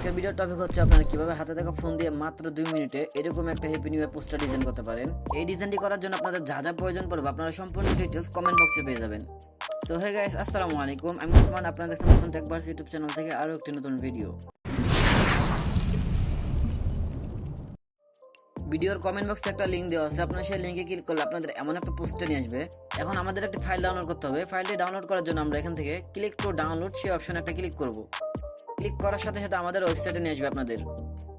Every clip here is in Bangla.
আজকের ভিডিওর টপিক হচ্ছে আপনারা কীভাবে হাতে থাকা ফোন দিয়ে মাত্র দুই মিনিটে এরকম একটা happy new year poster design করতে পারেন। এই ডিজাইনটি করার জন্য আপনাদের যা যা প্রয়োজন পড়বে আপনারা সম্পূর্ণ ডিটেলস কমেন্ট বক্সে পেয়ে যাবেন। তো হয়ে গাইস আসসালামু আলাইকুম। আমি উসমান আপনারা দেখছেন উসমান টেকবার্স ইউটিউব চ্যানেল থেকে আরও একটি নতুন ভিডিও ভিডিওর কমেন্ট বক্সে একটা লিঙ্ক দেওয়া আছে। আপনারা সেই লিঙ্কে ক্লিক করলে আপনাদের এমন একটা পোস্টার নিয়ে আসবে। এখন আমাদের একটা ফাইল ডাউনলোড করতে হবে। ফাইলটি ডাউনলোড করার জন্য আমরা এখান থেকে ক্লিক টু ডাউনলোড সেই অপশন একটা ক্লিক করব। ক্লিক করার সাথে সাথে আমাদের ওয়েবসাইটে নিয়ে আসবে আপনাদের।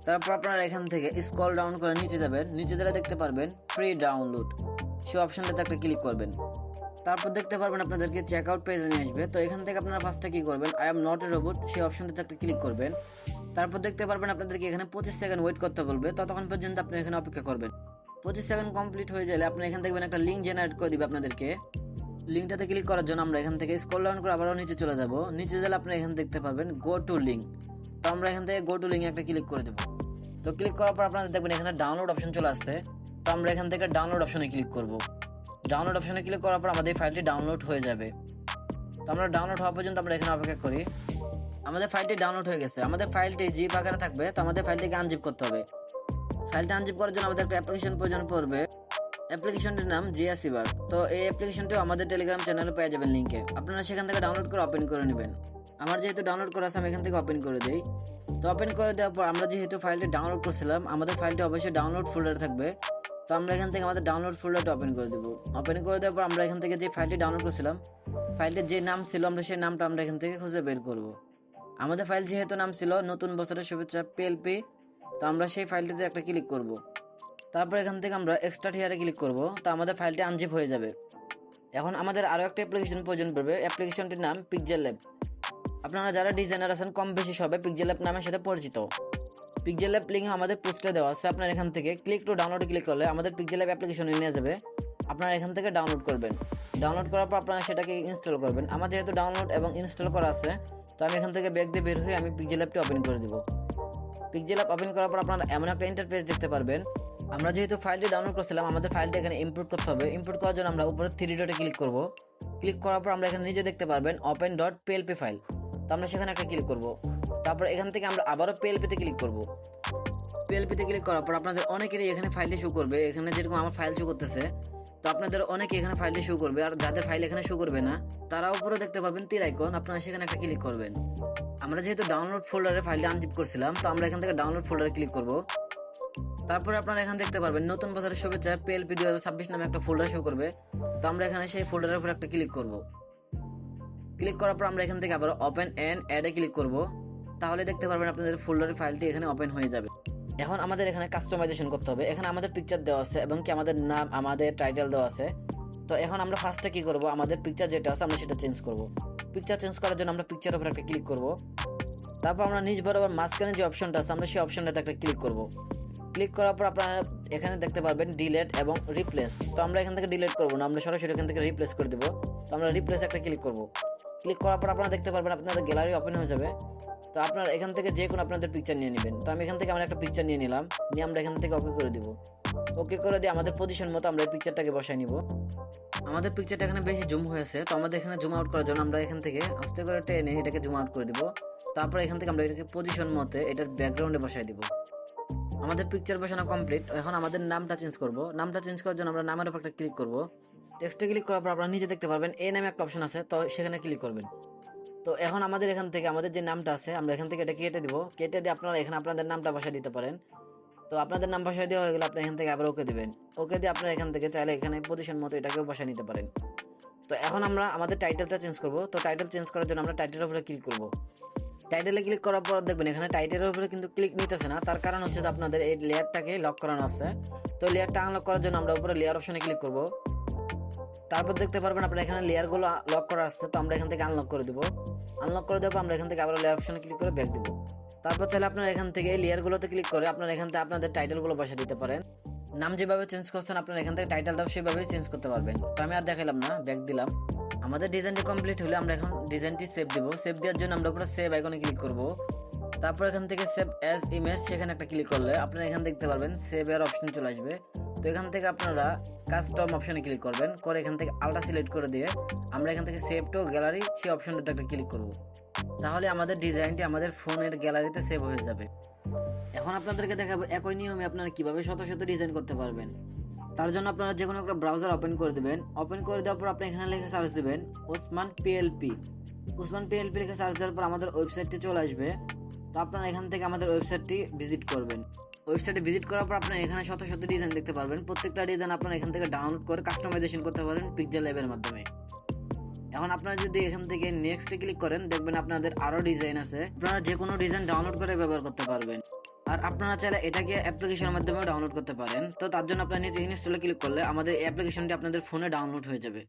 তারপর আপনারা এখান থেকে স্ক্রল ডাউন করে নিচে যাবেন। নিচে যারা দেখতে পারবেন ফ্রি ডাউনলোড সে অপশনটাতে একটা ক্লিক করবেন। তারপর দেখতে পারবেন আপনাদেরকে চেক আউট পেজে নিয়ে আসবে। তো এখান থেকে আপনারা ফার্স্টে কী করবেন? I am not a robot সেই অপশনটাতে একটা ক্লিক করবেন। তারপর দেখতে পারবেন আপনাদেরকে এখানে পঁচিশ সেকেন্ড ওয়েট করতে বলবে। ততক্ষণ পর্যন্ত আপনি এখানে অপেক্ষা করবেন। পঁচিশ সেকেন্ড কমপ্লিট হয়ে গেলে আপনি এখান থেকে একটা লিঙ্ক জেনারেট করে দিবে আপনাদেরকে। লিঙ্কটাতে ক্লিক করার জন্য আমরা এখান থেকে স্ক্রল ডাউন করে আবারও নিচে চলে যাব। নিচে গেলে আপনি এখানে দেখতে পাবেন গো টু লিঙ্ক তো আমরা এখান থেকে গো টু লিঙ্ক একটা ক্লিক করে দেবো। তো ক্লিক করার পর আপনারা দেখবেন এখানে ডাউনলোড অপশন চলে আসছে। তো আমরা এখান থেকে ডাউনলোড অপশনে ক্লিক করব। ডাউনলোড অপশনে ক্লিক করার পর আমাদের ফাইলটি ডাউনলোড হয়ে যাবে। তো আমরা ডাউনলোড হওয়া পর্যন্ত আমরা এখানে অপেক্ষা করি। আমাদের ফাইলটি ডাউনলোড হয়ে গেছে। আমাদের ফাইলটি জিপ আকারে থাকবে। তো আমাদের ফাইলটিকে আনজিপ করতে হবে। ফাইলটা আনজিপ করার জন্য আমাদের একটা অ্যাপ্লিকেশন প্রয়োজন পড়বে। অ্যাপ্লিকেশনটির নাম জিয়াসিবার। তো এই অ্যাপ্লিকেশনটিও আমাদের টেলিগ্রাম চ্যানেলে পেয়ে যাবেন লিঙ্কে আপনারা সেখান থেকে ডাউনলোড করে ওপেন করে নেবেন। আমার যেহেতু ডাউনলোড করা আছে, আমি এখান থেকে ওপেন করে দিই। তো ওপেন করে দেওয়ার পর আমরা যেহেতু ফাইলটি ডাউনলোড করছিলাম, আমাদের ফাইলটি অবশ্যই ডাউনলোড ফোল্ডারে থাকবে। তো আমরা এখান থেকে আমাদের ডাউনলোড ফোল্ডারটা ওপেন করে দেবো। ওপেন করে দেওয়ার পর আমরা এখান থেকে যে ফাইলটি ডাউনলোড করছিলাম ফাইলটির যে নাম ছিল, আমরা সেই নামটা আমরা এখান থেকে খুঁজে বের করব। আমাদের ফাইল যেহেতু নাম ছিল, নতুন বছরের শুভেচ্ছা পিএলপি তো আমরা সেই ফাইলটিতে একটা ক্লিক করব। তারপর এখান থেকে আমরা এক্সট্রা হিয়ারে ক্লিক করব, তো আমাদের ফাইলটি আনজিপ হয়ে যাবে। এখন আমাদের আরও একটা অ্যাপ্লিকেশন প্রয়োজন পড়বে অ্যাপ্লিকেশনটির নাম পিকজেল ল্যাব আপনারা যারা ডিজাইনার আছেন কম বেশি সবাই পিকজেল ল্যাব নামের সাথে পরিচিত। পিকজেল ল্যাব লিঙ্ক আমাদের পোস্টে দেওয়া আছে, আপনার এখান থেকে ক্লিক টু ডাউনলোড ক্লিক করলে আমাদের পিকজেল ল্যাব অ্যাপ্লিকেশনে নিয়ে যাবে। আপনারা এখান থেকে ডাউনলোড করবেন। ডাউনলোড করার পর আপনারা সেটাকে ইনস্টল করবেন। আমার যেহেতু ডাউনলোড এবং ইনস্টল করা আছে, তো আমি এখান থেকে ব্যাগ দিয়ে বের হয়ে আমি পিকজেল অ্যাপটি ওপেন করে দিব। পিকজেল অ্যাপ ওপেন করার পর আপনারা এমন একটা ইন্টারফেস দেখতে পারবেন আমরা যেহেতু ফাইলটি ডাউনলোড করছিলাম, আমাদের ফাইলটি এখানে ইম্পোর্ট করতে হবে। ইম্পোর্ট করার জন্য আমরা উপরে থ্রি ডটে ক্লিক করব। ক্লিক করার পর আমরা এখানে নিজে দেখতে পারবেন ওপেন ডট পিএলপি ফাইল তো আমরা সেখানে একটা ক্লিক করব। তারপর এখান থেকে আমরা আবারও পিএলপিতে ক্লিক করব। পিএলপিতে ক্লিক করার পর আপনাদের অনেকেরই এখানে ফাইলটি শো করবে। এখানে যেরকম আমার ফাইল শো করতেছে, তো আপনাদের অনেকে এখানে ফাইলটি শো করবে। আর যাদের ফাইল এখানে শো করবে না তারা উপরে দেখতে পাবেন তীর আইকন আপনারা সেখানে একটা ক্লিক করবেন। আমরা যেহেতু ডাউনলোড ফোল্ডারে ফাইলটা আনজিপ করছিলাম, তো আমরা এখান থেকে ডাউনলোড ফোল্ডারে ক্লিক করব। তারপরে আপনারা এখানে দেখতে পারবেন, নতুন বছরের শুভেচ্ছা পিএলপি দুই হাজার ছাব্বিশ নামে একটা ফোল্ডার শো করবে। তো আমরা এখানে সেই ফোল্ডারের উপর একটা ক্লিক করব। ক্লিক করার পর আমরা এখান থেকে আবার ওপেন এন্ড অ্যাডে ক্লিক করব। তাহলে দেখতে পারবেন আপনাদের ফোল্ডারের ফাইলটি এখানে ওপেন হয়ে যাবে। এখন আমাদের এখানে কাস্টমাইজেশন করতে হবে। এখানে আমাদের পিকচার দেওয়া আছে এবং কি আমাদের নাম, আমাদের টাইটেল দেওয়া আছে। তো এখন আমরা ফার্স্টে কি করব? আমাদের পিকচার যেটা আছে আমরা সেটা চেঞ্জ করব। পিকচার চেঞ্জ করার জন্য আমরা পিকচার উপর একটা ক্লিক করব। তারপর আমরা নিজ বরাবর মাঝখানে যে অপশনটা আছে আমরা সেই অপশনটাতে একটা ক্লিক করব। ক্লিক করার পর আপনারা এখানে দেখতে পারবেন ডিলেট এবং রিপ্লেস তো আমরা এখান থেকে ডিলেট করব না, আমরা সরাসরি এখান থেকে রিপ্লেস করে দেবো। তো আমরা রিপ্লেস একটা ক্লিক করব। ক্লিক করার পর আপনারা দেখতে পারবেন আপনাদের গ্যালারি ওপেন হয়ে যাবে। তো আপনারা এখান থেকে যে কোনো আপনাদের পিকচার নিয়ে নেবেন। তো আমি এখান থেকে আমার একটা পিকচার নিয়ে নিলাম, নিয়ে আমরা এখান থেকে ওকে করে দিব। ওকে করে দিয়ে আমাদের পজিশন মতো আমরা এই পিকচারটাকে বসাই নিব। আমাদের পিকচারটা এখানে বেশি জুম হয়েছে, তো আমাদের এখানে জুম আউট করার জন্য আমরা এখান থেকে আস্তে করে টেনে এটাকে জুম আউট করে দিব। তারপর এখান থেকে আমরা এটাকে পজিশন মতে এটার ব্যাকগ্রাউন্ডে বসাই দিব। আমাদের পিকচার বসানো কমপ্লিট এখন আমাদের নামটা চেঞ্জ করব। নামটা চেঞ্জ করার জন্য আমরা নামের উপর একটা ক্লিক করব। টেক্সটে ক্লিক করার পর আপনারা নিজে দেখতে পারবেন এ নামে একটা অপশন আছে, তো সেখানে ক্লিক করবেন। তো এখন আমাদের এখান থেকে, আমাদের যে নামটা আছে, আমরা এখান থেকে এটা কেটে দিব। কেটে দিয়ে আপনারা এখানে আপনাদের নামটা বসায় দিতে পারেন। তো আপনাদের নাম বসায় দেওয়া হয়ে গেলে আপনি এখান থেকে আবার ওকে দেবেন। ওকে দিয়ে আপনারা এখান থেকে চাইলে এখানে পজিশন মতো এটাকেও বসায় নিতে পারেন। তো এখন আমরা আমাদের টাইটেলটা চেঞ্জ করব। তো টাইটেল চেঞ্জ করার জন্য আমরা টাইটেলের উপরে ক্লিক করব। টাইটেলে ক্লিক করার পর দেখবেন এখানে টাইটেলের উপরে কিন্তু ক্লিক নিতেছে না। তার কারণ হচ্ছে আপনাদের এই লেয়ারটাকে লক করানো আছে। তো লেয়ারটা আনলক করার জন্য আমরা উপরে লেয়ার অপশনে ক্লিক করব। তারপর দেখতে পারবেন আপনার এখানে লেয়ারগুলো লক করা আসছে তো আমরা এখান থেকে আনলক করে দিব। আনলক করে দেওয়ার পর আমরা এখান থেকে আবার লেয়ার অপশনে ক্লিক করে ব্যাক দিব। তারপর চাইলে আপনারা এখান থেকে লেয়ারগুলোতে ক্লিক করে আপনারা এখান থেকে আপনাদের টাইটেলগুলো বসে দিতে পারেন। নাম যেভাবে চেঞ্জ করছেন, আপনারা এখান থেকে টাইটেলটাও সেভাবেই চেঞ্জ করতে পারবেন। তো আমি আর দেখালাম না ব্যাক দিলাম। আমাদের ডিজাইনটি কমপ্লিট হলে আমরা এখন ডিজাইনটি সেভ দেবো। সেভ দেওয়ার জন্য আমরা পুরো সেভ আইকনে ক্লিক করব। তারপর এখান থেকে সেভ অ্যাজ ইমেজ সেখানে একটা ক্লিক করলে আপনারা এখান দেখতে পারবেন সেভ এর অপশন চলে আসবে। তো এখান থেকে আপনারা কাস্টম অপশনে ক্লিক করবেন। করে এখান থেকে আলটা সিলেক্ট করে দিয়ে আমরা এখান থেকে সেভ টু গ্যালারি সেই অপশনটাতে একটা ক্লিক করব। তাহলে আমাদের ডিজাইনটি আমাদের ফোনের গ্যালারিতে সেভ হয়ে যাবে। এখন আপনাদেরকে দেখাবো একই নিয়মে আপনারা কীভাবে শত শত ডিজাইন করতে পারবেন। তার জন্য আপনারা যে কোনো একটা ব্রাউজার ওপেন করে দেবেন। ওপেন করে দেওয়ার পর আপনি এখানে লিখে সার্চ দেবেন ওসমান পিএলপি ওসমান পিএলপি লিখে সার্চ দেওয়ার পর আমাদের ওয়েবসাইটটি চলে আসবে। তো আপনারা এখান থেকে আমাদের ওয়েবসাইটটি ভিজিট করবেন। ওয়েবসাইটে ভিজিট করার পর আপনারা এখানে শত শত ডিজাইন দেখতে পারবেন। প্রত্যেকটা ডিজাইন আপনারা এখান থেকে ডাউনলোড করে কাস্টমাইজেশন করতে পারেন পিকচার ল্যাবের মাধ্যমে। এখন আপনারা যদি এখান থেকে নেক্সট ক্লিক করেন, দেখবেন আপনাদের আরও ডিজাইন আছে। আপনারা যে কোনো ডিজাইন ডাউনলোড করে ব্যবহার করতে পারবেন। আর আপনারা চাইলে এটাকে অ্যাপ্লিকেশনের মাধ্যমে ডাউনলোড করতে পারেন। তো তার জন্য আপনারা নিচে ইনস্টলে ক্লিক করলে আমাদের অ্যাপ্লিকেশনটি আপনাদের ফোনে ডাউনলোড হয়ে যাবে।